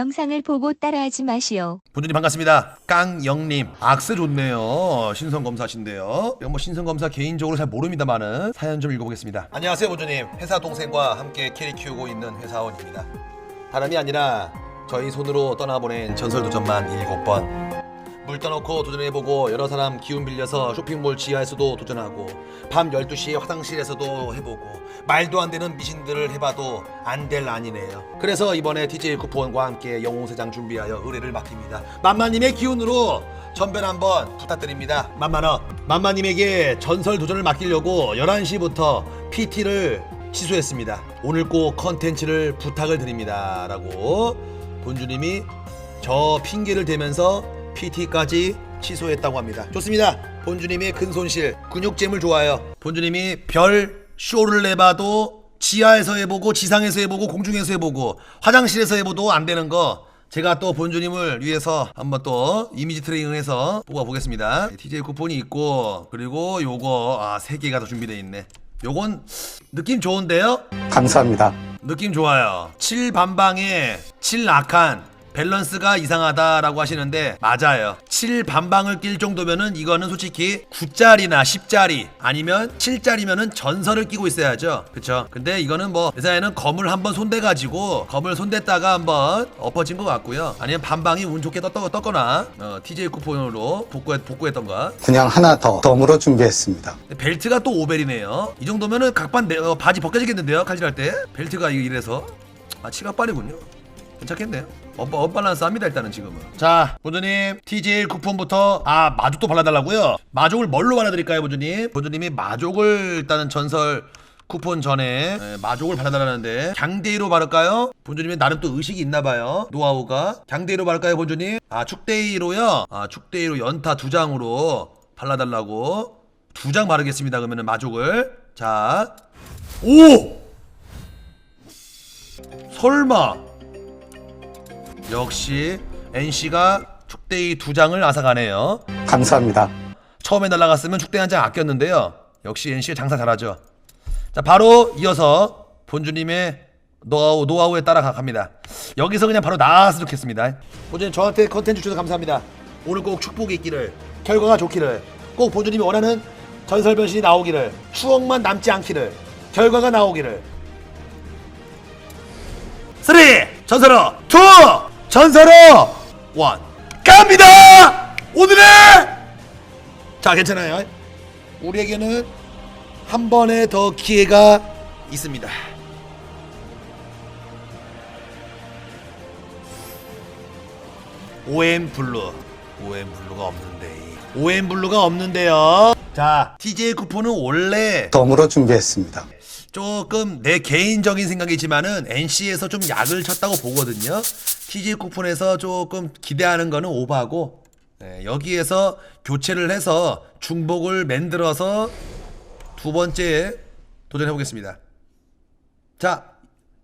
영상을 보고 따라하지 마시오. 본주님 반갑습니다. 깡영님 악세 좋네요. 신선 검사신데요. 뭐 신선 검사 개인적으로 잘 모릅니다만은 사연 좀 읽어보겠습니다. 안녕하세요 본주님. 회사 동생과 함께 캐리 키우고 있는 회사원입니다. 다름이 아니라 저희 손으로 떠나보낸 전설 도전만 7번. 물 떠놓고 도전해보고 여러 사람 기운 빌려서 쇼핑몰 지하에서도 도전하고 밤 12시에 화장실에서도 해보고 말도 안 되는 미신들을 해봐도 안 될 아니네요. 그래서 이번에 TJ 쿠폰과 함께 영웅세장 준비하여 의뢰를 맡깁니다. 만마님의 기운으로 전변 한번 부탁드립니다. 만만어 만마님에게 전설 도전을 맡기려고 11시부터 PT를 취소했습니다. 오늘 꼭 컨텐츠를 부탁을 드립니다 라고 본주님이 저 핑계를 대면서 PT까지 취소했다고 합니다. 좋습니다. 본주님의 큰 손실, 근육잼을 좋아요. 본주님이 별 쇼를 내봐도 지하에서 해보고 지상에서 해보고 공중에서 해보고 화장실에서 해보도 안 되는 거 제가 또 본주님을 위해서 한번 또 이미지 트레이닝해서 뽑아보겠습니다. TJ 쿠폰이 있고 그리고 요거 아세 개가 더 준비되어 있네. 요건 느낌 좋은데요? 감사합니다. 느낌 좋아요. 7 반방에 7 악한 밸런스가 이상하다라고 하시는데 맞아요. 7 반방을 낄 정도면은 이거는 솔직히 9짜리나 10짜리 아니면 7짜리면은 전설을 끼고 있어야죠. 그쵸? 근데 이거는 뭐 예전에는 검을 한번 손대가지고 검을 손댔다가 한번 엎어진 것 같고요. 아니면 반방이 운 좋게 떴, 떴거나 어, TJ 쿠폰으로 복구했, 복구했던가 그냥 하나 더 덤으로 준비했습니다. 벨트가 또 오벨이네요. 이 정도면은 각반 내, 어, 바지 벗겨지겠는데요, 칼질할 때. 벨트가 이- 이래서 아 치각발이군요. 괜찮겠네요. 업, 업밸런스 합니다 일단은 지금은. 자, 본주님 TJ 쿠폰부터 아 마족도 발라달라고요. 마족을 뭘로 발라드릴까요, 본주님? 본주님이 마족을 일단은 전설 쿠폰 전에 예, 마족을 발라달라는데 강대이로 바를까요? 본주님이 나름 또 의식이 있나봐요 노하우가 강대이로 바를까요 본주님? 아 축대이로요? 아 축대이로 연타 두 장으로 발라달라고 두 장 바르겠습니다 그러면은 마족을 자 오! 설마 역시 NC가 축대이 두 장을 앗아가네요 감사합니다. 처음에 날라갔으면 축대 한 장 아꼈는데요. 역시 NC 장사 잘하죠. 자, 바로 이어서 본주님의 노하우, 노하우에 따라 가- 갑니다. 여기서 그냥 바로 나왔으면 좋겠습니다. 본주님 저한테 컨텐츠 주셔서 감사합니다. 오늘 꼭 축복이 있기를, 결과가 좋기를, 꼭 본주님이 원하는 전설 변신이 나오기를, 추억만 남지 않기를, 결과가 나오기를. 3 전설어 2 전설어 1 갑니다! 오늘의! 자 괜찮아요. 우리에게는 한 번에 더 기회가 있습니다. OM 블루. OM 블루가 없는데. OM 블루가 없는데요. 자 TJ 쿠폰은 원래 덤으로 준비했습니다. 조금 내 개인적인 생각이지만은 NC에서 좀 약을 쳤다고 보거든요. TJ 쿠폰에서 조금 기대하는 거는 오바고 네, 여기에서 교체를 해서 중복을 만들어서 두 번째 도전해 보겠습니다. 자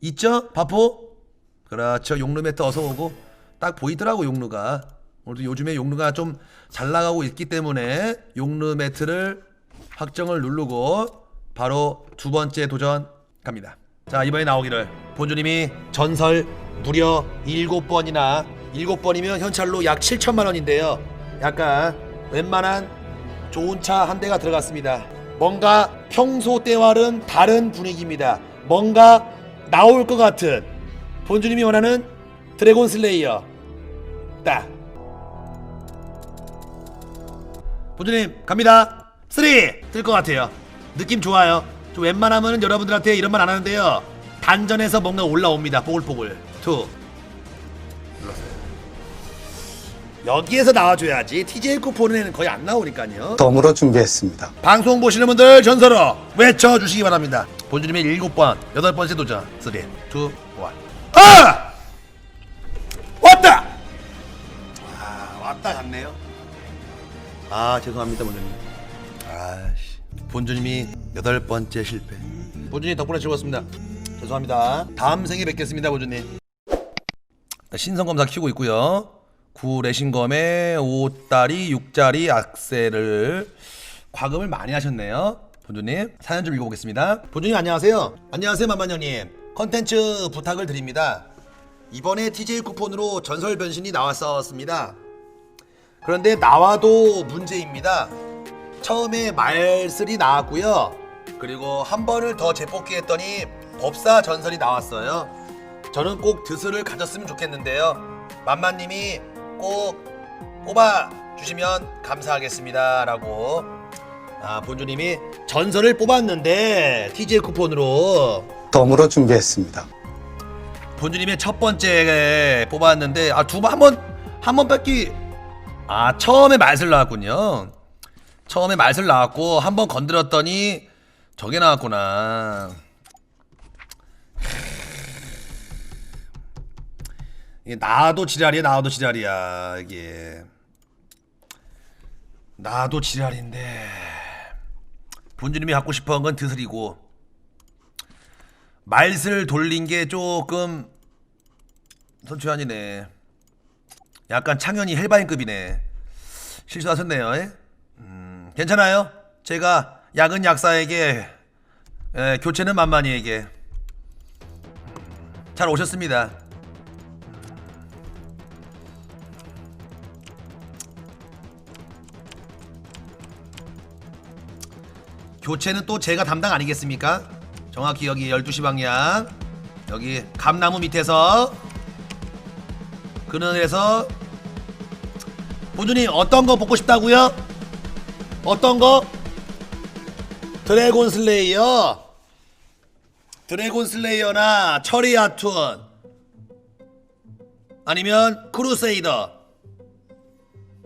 있죠? 바포? 그렇죠. 용루 매트 어서 오고. 딱 보이더라고 용루가. 오늘도 요즘에 용루가 좀 잘 나가고 있기 때문에 용루 매트를 확정을 누르고 바로 두 번째 도전 갑니다. 자 이번에 나오기를 본주님이 전설 무려 일곱 번이나 일곱 번이면 현찰로 약 7천만 원인데요. 약간 웬만한 좋은 차 한 대가 들어갔습니다. 뭔가 평소 때와는 다른 분위기입니다. 뭔가 나올 것 같은 본주님이 원하는 드래곤 슬레이어 딱 본주님 갑니다. 3! 뜰 것 같아요. 느낌 좋아요. 좀 웬만하면 여러분들한테 이런 말 안 하는데요. 단전에서 뭔가 올라옵니다. 2. 눌렀어요. 여기에서 나와줘야지. TJ 쿠폰에는 거의 안 나오니까요. 덤으로 준비했습니다. 방송 보시는 분들 전설어 외쳐주시기 바랍니다. 본주님의 일곱 번, 여덟 번째 도전. 3, 2, 1. 아! 왔다! 아, 왔다 갔네요. 아, 죄송합니다, 본주님. 아씨. 본주님이 여덟 번째 실패. 본주님 덕분에 즐거웠습니다. 죄송합니다. 다음 생에 뵙겠습니다, 본주님. 신선 검사 키우고 있고요. 9 레신검에 5다리 6짜리 악셀을 과금을 많이 하셨네요. 본주님 사연 좀 읽어보겠습니다. 본주님 안녕하세요. 안녕하세요 만만형님. 컨텐츠 부탁을 드립니다. 이번에 TJ 쿠폰으로 전설 변신이 나왔었습니다. 그런데 나와도 문제입니다. 처음에 말슬이 나왔고요. 그리고 한 번을 더 재뽑기 했더니 법사 전설이 나왔어요. 저는 꼭 드스를 가졌으면 좋겠는데요. 만만님이 꼭 뽑아 주시면 감사하겠습니다라고 아 본주님이 전설을 뽑았는데 TJ 쿠폰으로 덤으로 준비했습니다. 본주님의 첫 번째 뽑았는데 아두번한번한번 뺏기 아 처음에 말슬 나왔군요. 처음에 말슬 나왔고 한 번 건드렸더니 저게 나왔구나. 이게 나도 지랄이야 나도 지랄이야 이게 나도 지랄인데 본주님이 갖고 싶어 한 건 드슬이고 말슬 돌린 게 조금 선추한이네. 약간 창현이 헬바인급이네. 실수하셨네요. 에? 음, 괜찮아요. 제가 약은 약사에게 에, 교체는 만만히에게 음, 잘 오셨습니다. 교체는 또 제가 담당 아니겠습니까? 정확히 여기 12시 방향 여기 감나무 밑에서 그늘에서 본주님 어떤 거 뽑고 싶다고요? 어떤 거? 드래곤 슬레이어 드래곤 슬레이어나 처리아툰 아니면 크루세이더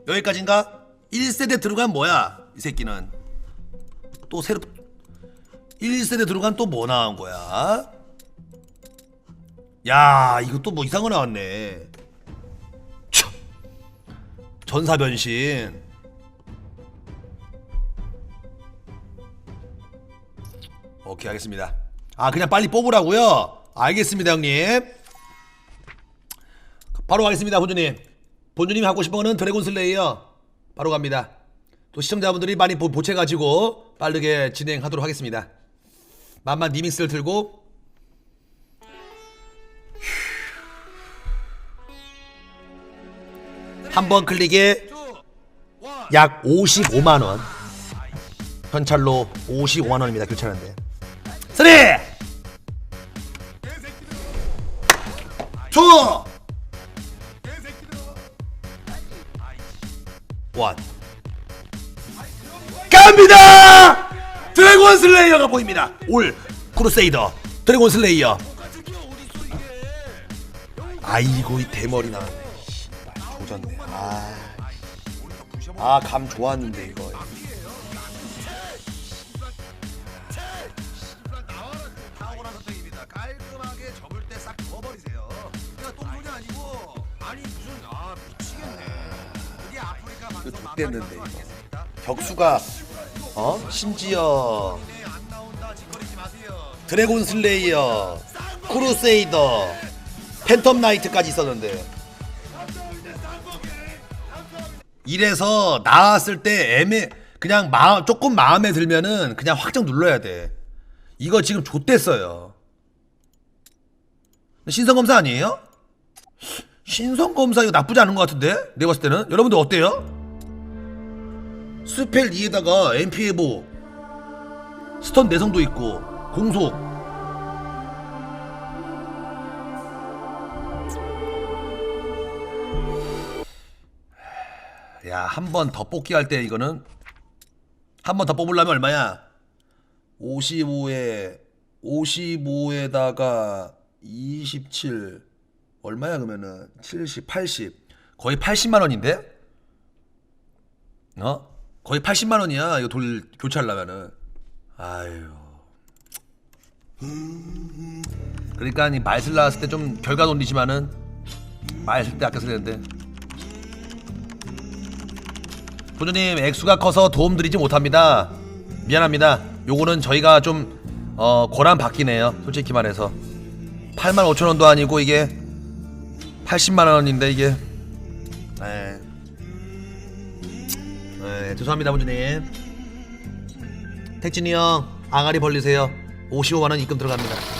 여기까지인가? 1세대 들어간 뭐야 이 새끼는 또 새로 1세대 들어간 또 뭐 나온 거야? 야 이거 또뭐 이상한 거 나왔네 참. 전사 변신 오케이 알겠습니다. 아 그냥 빨리 뽑으라고요? 알겠습니다 형님. 바로 가겠습니다 본주님. 본주님이 하고 싶은 거는 드래곤 슬레이어 바로 갑니다. 또 시청자분들이 많이 보, 보채가지고 빠르게 진행하도록 하겠습니다. 만만 니믹스를 들고. 한 번 클릭에 약 55만 원. 현찰로 55만 원입니다 교체하는데 쓰리 투 원. 갑니다! 드래곤 슬레이어가 보입니다. 올 크루세이더 드래곤 슬레이어. 아이고 이 대머리 나왔네. 조졌네. 아, 아감 좋았는데 이거. 방송 X됐는데, 이거. 격수가 어 심지어 드래곤 슬레이어 크루세이더 팬텀 나이트까지 있었는데 이래서 나왔을 때 애매 그냥 마음 조금 마음에 들면은 그냥 확정 눌러야 돼 이거 지금 좆됐어요 신성 검사 아니에요? 신성 검사 이거 나쁘지 않은 것 같은데 내가 봤을 때는 여러분들 어때요? 스펠 2에다가 MP에보 스턴 내성도 있고 공속. 야 한 번 더 뽑기 할 때 이거는 한 번 더 뽑으려면 얼마야? 55에 55에다가 27 얼마야 그러면은? 70 80 거의 80만 원인데? 어? 거의 80만 원이야. 이거 돌 교체하려면은. 아유. 그러니까 이 말슬 나왔을 때 좀 결과 논리지만은 말슬 때 아껴서 되는데. 부모님 액수가 커서 도움 드리지 못합니다. 미안합니다. 요거는 저희가 좀 어, 고란 바뀌네요. 솔직히 말해서 8만 5천 원도 아니고 이게 80만 원인데 이게. 에. 네, 죄송합니다, 본주님. 택진이 형, 아가리 벌리세요. 55만원 입금 들어갑니다.